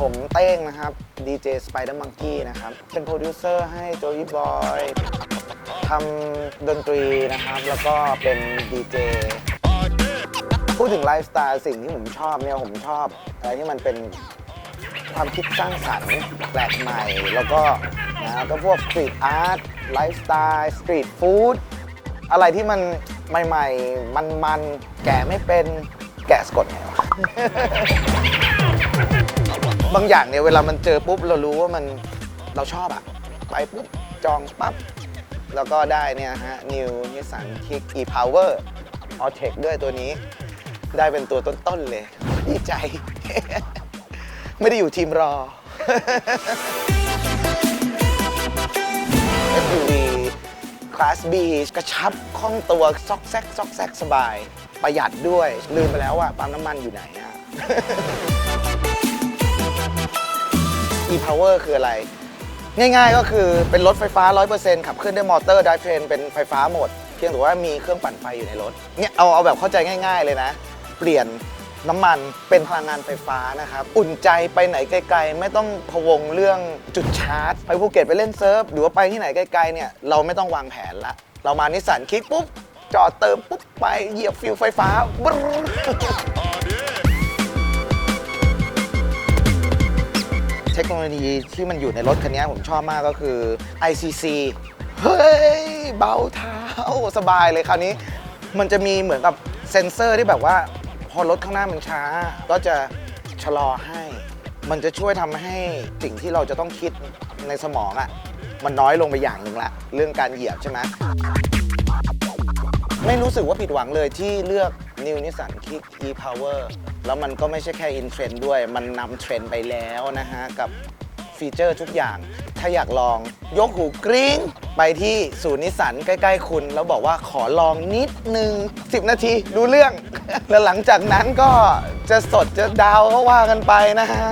ผมเต้งนะครับดีเจ Spider Monkey นะครับ เป็นโปรดิวเซอร์ให้ Joey Boy ทำดนตรีนะครับ แล้วก็เป็นดีเจพูดถึงไลฟ์สไตล์สิ่งที่ผมชอบเนี่ยผมชอบอะไรที่มันเป็นความคิดสร้างสรรค์แปลกใหม่ แล้วก็นะก็พวกสตรีทอาร์ตไลฟ์สไตล์สตรีทฟู้ดอะไรที่มันใหม่ ๆ มันๆ แกะไม่เป็นแกะสะกดไงวะ บางอย่างเนี่ยเวลามันเจอปุ๊บเรารู้ว่ามันเราชอบอะไปปุ๊บจองปั๊บแล้วก็ได้เนี่ยฮะ New Nissan Kick e-Power a l t e c ด้วยตัวนี้ ได้เป็นตัวต้น ๆ เลย ดีใจ ไม่ได้อยู่ทีมรอ SUV Class B กระชับคล่องตัว ซอกแซก ซอกแซก สบาย ประหยัดด้วย ลืมไปแล้วว่าปั๊มน้ำมันอยู่ไหนอะ e-power คืออะไร ง่ายๆก็คือเป็นรถไฟฟ้า 100%ขับเคลื่อนด้วยมอเตอร์ไดเทรนเป็นไฟฟ้าหมด เพียงแต่ว่ามีเครื่องปั่นไฟอยู่ในรถเนี่ยเอาเอาแบบเข้าใจง่าย ๆเลยนะ เปลี่ยนน้ำมันเป็นพลังงานไฟฟ้านะครับ อุ่นใจไปไหนไกลๆ ไม่ต้องพะวงเรื่องจุดชาร์จ ไปภูเก็ตไปเล่นเซิร์ฟหรือว่าไปที่ไหนไกลๆเนี่ยเราไม่ต้องวางแผนละ เรามานิสสันคิกปุ๊บ จอดเติมปุ๊บไปเหยียบฟิวไฟฟ้า ทคโนโลยีที่มันอยู่ในรถคันนี้ผมชอบมากก็คือ ICC เฮ้ย เบาเท้าสบายเลยคราวนี้ มันจะมีเหมือนกับเซ็นเซอร์ที่แบบว่า พอรถข้างหน้ามันช้า ก็จะชะลอให้ มันจะช่วยทำให้สิ่งที่เราจะต้องคิดในสมองอะ่ะมันน้อยลงไปอย่างหนึ่งละเรื่องการเหยียบใช่ไหมไม่รู้สึกว่าผิดหวังเลยที่เลือก New Nissan Kick e-Power แล้วมันก็ไม่ใช่แค่อินเทรนด์ด้วย มันนำเทรนด์ไปแล้วนะฮะ กับฟีเจอร์ทุกอย่าง ถ้าอยากลองยกหูกริ้ง ไปที่ศูนย์นิสสันใกล้ ๆ คุณ แล้วบอกว่าขอลองนิดนึง 10 นาทีดูเรื่อง แล้วหลังจากนั้นก็จะสดจะดาวก็ว่ากันไปนะฮะ